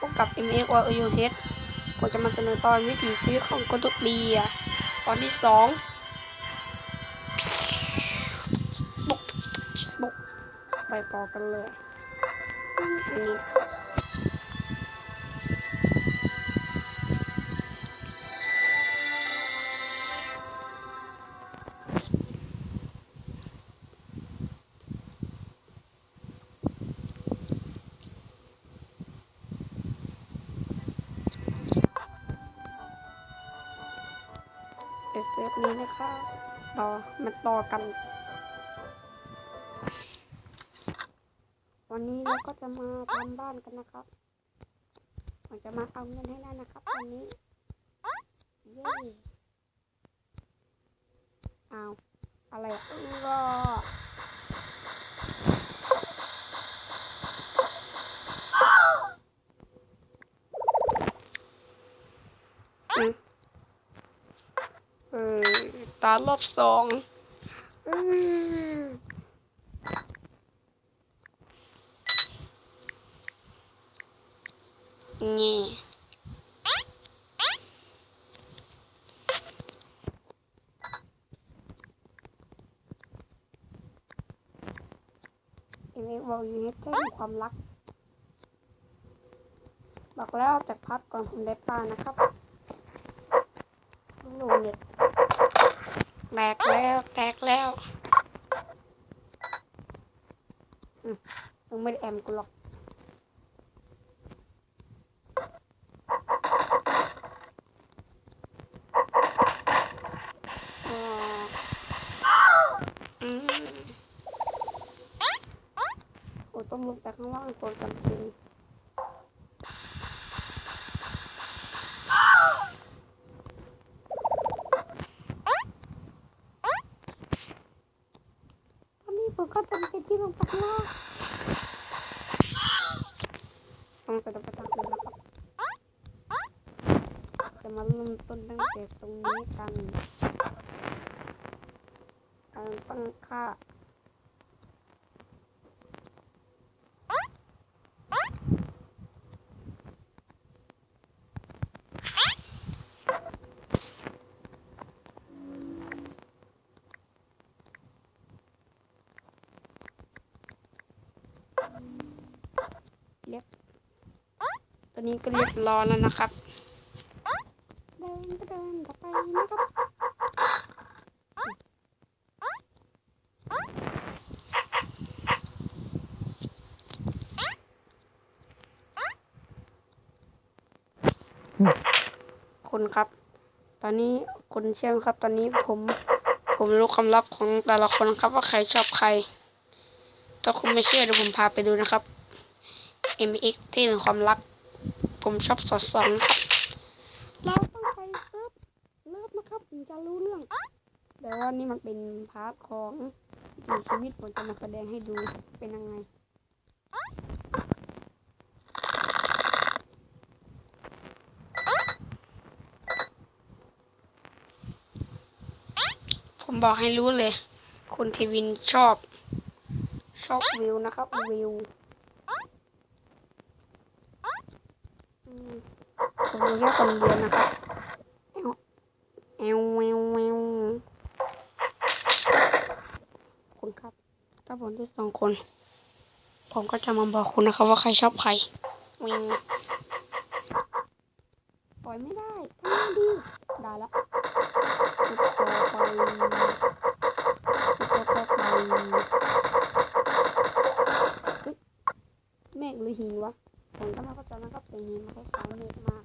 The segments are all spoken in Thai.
พบกับ m x o u h ผมจะมาเสนอตอนวิถีชีวิตของกตุกเบียตอนที่สองบุกบุกไปต่อกันเลย นี้นะคะต่อมันต่อกัน วันนี้เราก็จะมาทำบ้านกันนะครับเราจะมาเอาเงินให้ได้นะครับวันนี้เย้เอาอะไรอะเออรออืมเออ ตารอบสองนี่อ็มเอ็กบอกอยู่ในแค่มีความรัก บอกแล้วจากพักก่อนผมได้ปลานะครับลูเน็ต ตกแล้วแตกแล้วอืมมึงไม่ได้แอมกูหรอกอืมโอ้ต้องลงจากข้างล่างก่อนกันจริงตอนนี้ผม ก็จำเป็นที่ลงจากข้างล่างสองสถาปัตย์อื่นแล้วครับจะมาเริ่มต้นตั้งแต่ตรงนี้กันการตั้งค่า อนนี้ก็เรียบร้อยแล้วนะครับเดินก็เดินต่อไปนะครับคุณครับ ตอนนี้คุณเชื่อไหมครับ ตอนนี้ผมผมรู้ความลับของแต่ละคนครับ ว่าใครชอบใคร ถ้าคุณไม่เชื่อเดี๋ยวผมพาไปดูนะครับ MX ที่เป็นความรัก ผมชอบสอดส่องนะครับ เราต้องไปเซิร์ฟเลิฟนะครับถึงจะรู้เรื่อง แต่ว่านี่มันเป็นพาร์ทของวิถีชีวิตผมจะมาแสดงให้ดูเป็นยังไงผมบอกให้รู้เลย คุณเทวินชอบ ชอบวิวนะครับ วิวอืมผ มรู้แค่คนเดียวนะครับเอวเอวเอวเอวคุณครับ ถ้าผมที่สองคน ผมก็จะมาบอกคุณนะครับ ว่าใครชอบใคร วิ่ง ปล่อยไม่ได้ทำไงดี ได้ละจุดต่อไปจุดต่อไปเฮ้ยเมฆหรือหินวะ ผมก็ไม่เข้าใจนะครับแต่หินมันคล้ายๆเมฆมาก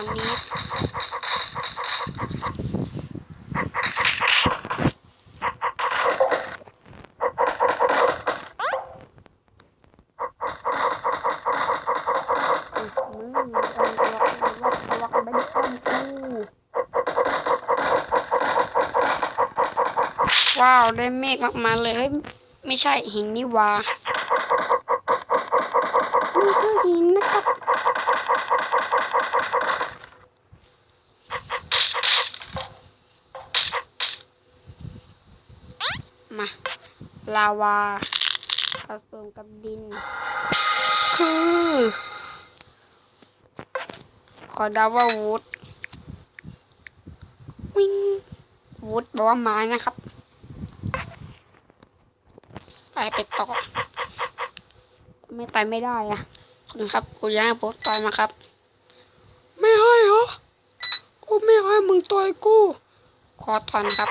ามเมตรว้าวได้เมฆมากๆเลยเฮ้ยไม่ใช่หินนี่วานี่คือหินนะครับ ลาวาผสมกับดิน คือ ขอดาว่าวูดวิ่งวูดบอกว่าไม้นะครับ ไปไปต่อ ไม่ตายไม่ได้อะคุณครับกูย่างผมต่อยมาครับ ไม่ให้เหรอ กูไม่ให้มึงต่อยกู ขอถอนครับ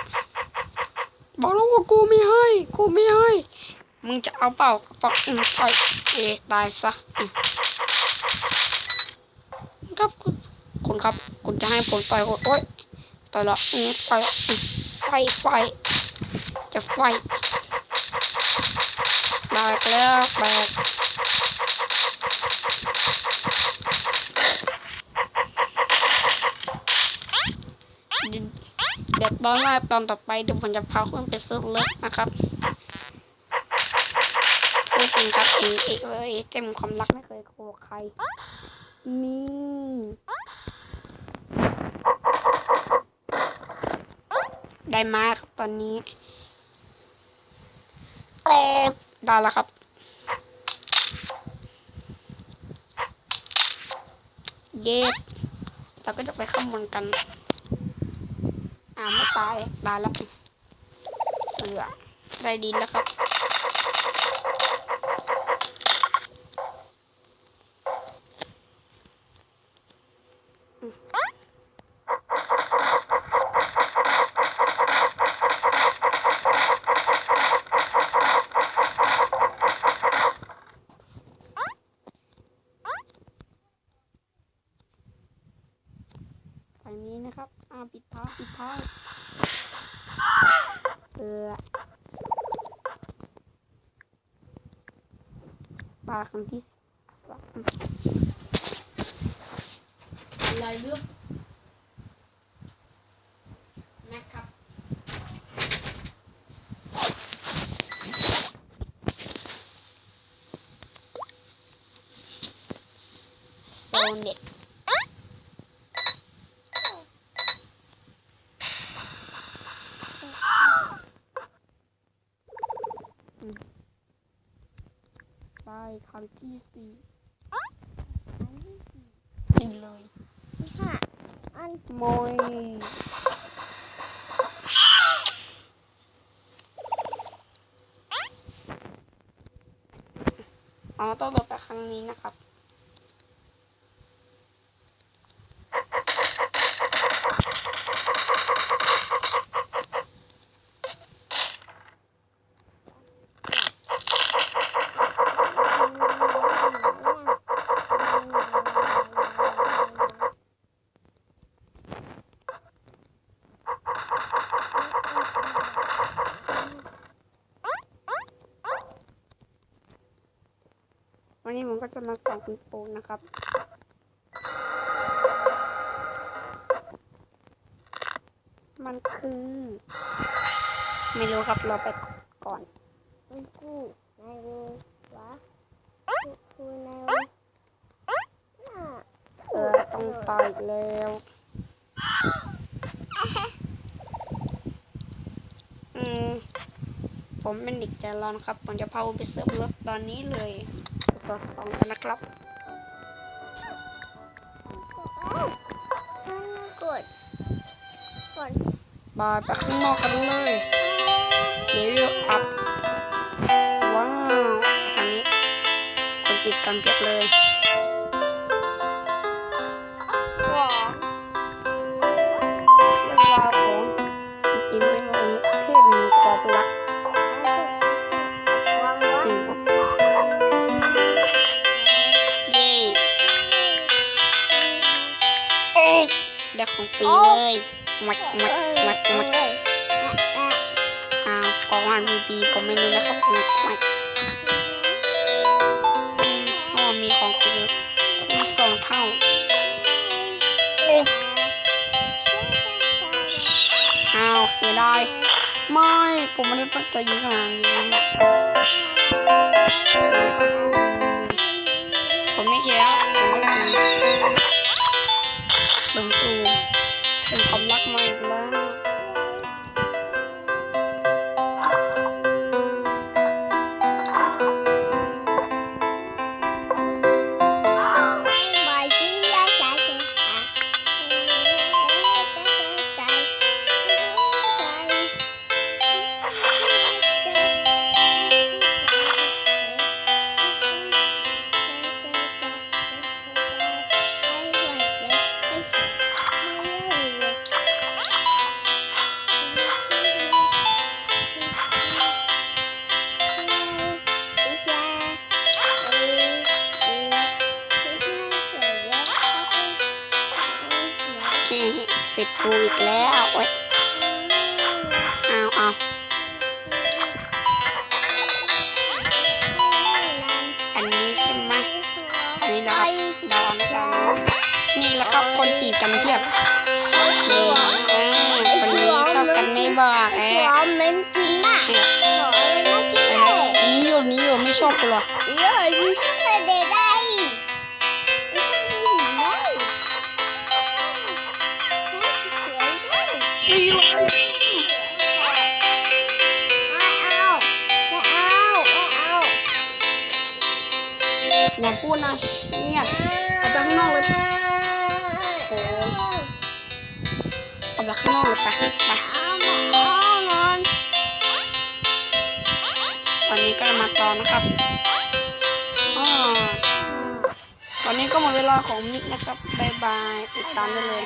บอกแล้วว่ากูไม่ให้ กูไม่ให้ มึงจะเอาเปล่าปอกอืมต่เอะตายซะครับคุณคุณครับ คุณจะให้ผมต่อยโอ๊ยต่อยละอืมต่อยไฟไฟจะไฟแบกแล้วแบกเดี๋ยวเดี๋ยว ตอนแรกตอนต่อไปเดี๋ยวผมจะพาคุณไปซื้อเลิกนะครับพูดจริงครับเองเอเอยเต็มความรักไม่เคยโกหกใคร นี่ได้มาครับตอนนี้โอ้ได้แล้วครับ เย็ดเราก็จะไปข้างบนกัน อาไม่ตายตายแล้วเหลือได้ดินแล้วครับ ฝั่งนี้นะครับ อ่า ปิดท้ายปิดท้ายเออปลาคำที่สามอะไรเลือกแม็กครับโซเน็ต ครั้งที่สี่กินเลยค่ะอันโมยอ๋อต้องลดไปครั้งนี้นะครับ นนี้ผมก็จะมาสอนคุณปูนะครับมันคือ ไม่รู้ครับเราไปก่อนมันกูนายรู้วะกูกูนายรู้น่ะเออต้องต่อยแล้วอืมผมเป็นเด็กใจร้อนครับ ผมจะพาคุณไปเสิร์ฟรถตอนนี้เลย สองสองกันนะครับกดกดบายไปข้างนอกกันเลยเลเวลอัพว้าวอันนี้คนจิบกันเพียบเลย ของฟรีเลยมัดมัดมัดมัดเลยอ้าวกองวันบีบีผมไม่มีแล้วครับมัดมัดอืมเพราะว่ามีของฟรีคูณสองเท่าโอ้อ้าวเสียดายไม่ผมไม่ได้ตั้งใจยิงขนาดนี้ผมไม่แคร์ผมไม่ เฮ้เสร็จกูอีกแล้วโอ๊ยเอาเอาอันนี้ใช่ไหมอันนี้นะครับเดาเอาไม่ได้นะนี่แหละครับคนจีบกันเพียบนี่เอ้ยคนนี้ชอบกันไม่บอกเอ้ย Sợ mình kín mà Sợ nó kín này นี่อยู่นี่อยู่ไม่ชอบกูเหรอ Giờ đi xuống đây để đây อาอย่าพูดนะเงียบเอาไปข้างนอกเลยโอ้เอาไปข้างนอกเลยไปไปเอาไม่เอานอนตอนนี้ก็มาตอนนะครับอ๋อตอนนี้ก็หมดเวลาของมิกนะครับบายบาย ติดตามได้เลย